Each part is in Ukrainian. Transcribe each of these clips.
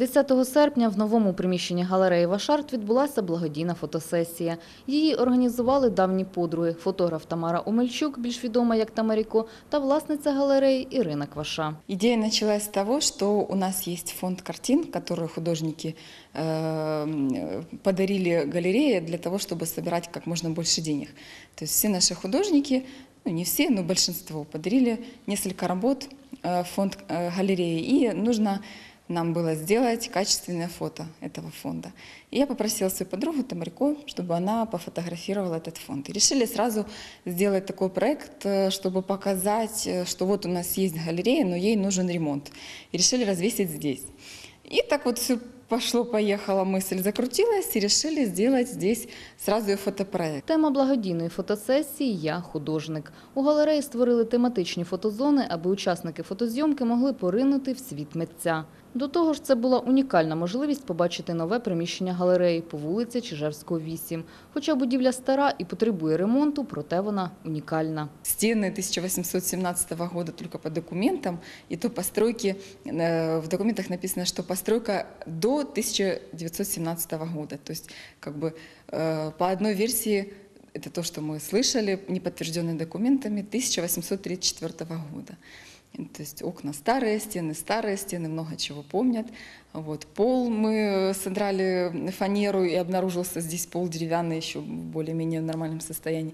10 серпня в новому приміщенні галереї Вашарт відбулася благодійна фотосесія. Її організували давні подруги – фотограф Тамара Омельчук, більш відома як Тамаріко, та власниця галереї Ірина Кваша. Идея началась с того, что у нас есть фонд картин, которые художники э, подарили галерее для того, чтобы собирать как можно больше денег. То есть все наши художники, ну не все, но большинство, подарили несколько работ э, в фонд э, галереи, и нужно нам было сделать качественное фото этого фонда. И я попросила свою подругу Тамарько, чтобы она пофотографировала этот фонд. И решили сразу сделать такой проект, э, чтобы показать, э, что вот у нас есть галерея, но ей нужен ремонт. И решили развесить здесь. И так вот все пошло-поехало, мысль закрутилась, и решили сделать здесь сразу и фотопроект. Тема благодійної фотосесії «Я художник». У галереї створили тематичні фотозони, аби учасники фотозйомки могли поринути в світ митця. До того ж, це була унікальна можливість побачити нове приміщення галереї по вулиці Чижевського, 8. Хоча будівля стара і потребує ремонту, проте вона унікальна. Стены 1817 года только по документам, и то постройки, э, в документах написано, что постройка до 1917 года. То есть как бы э, по одной версии это то, что мы слышали, не подтвержденные документами, 1834 года. То есть окна старые, стены старые, стены много чего помнят. Вот. Пол мы содрали фанеру и обнаружился здесь пол деревянный еще в более-менее нормальном состоянии.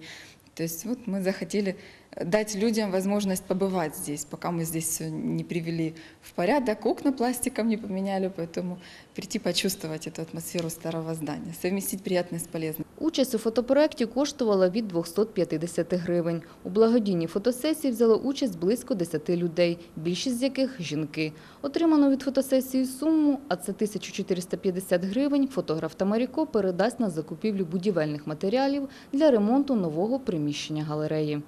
То есть вот мы захотели дать людям возможность побывать здесь, пока мы здесь все не привели в порядок, окна пластиком не поменяли, поэтому прийти почувствовать эту атмосферу старого здания, совместить приятное с полезным. Участь у фотопроекті коштувала від 250 гривень. У благодійній фотосесії взяли участь близько 10 людей, більшість з яких – жінки. Отриману від фотосесії суму, а це 1450 гривень, фотограф Тамаріко передасть на закупівлю будівельних матеріалів для ремонту нового приміщення галереї.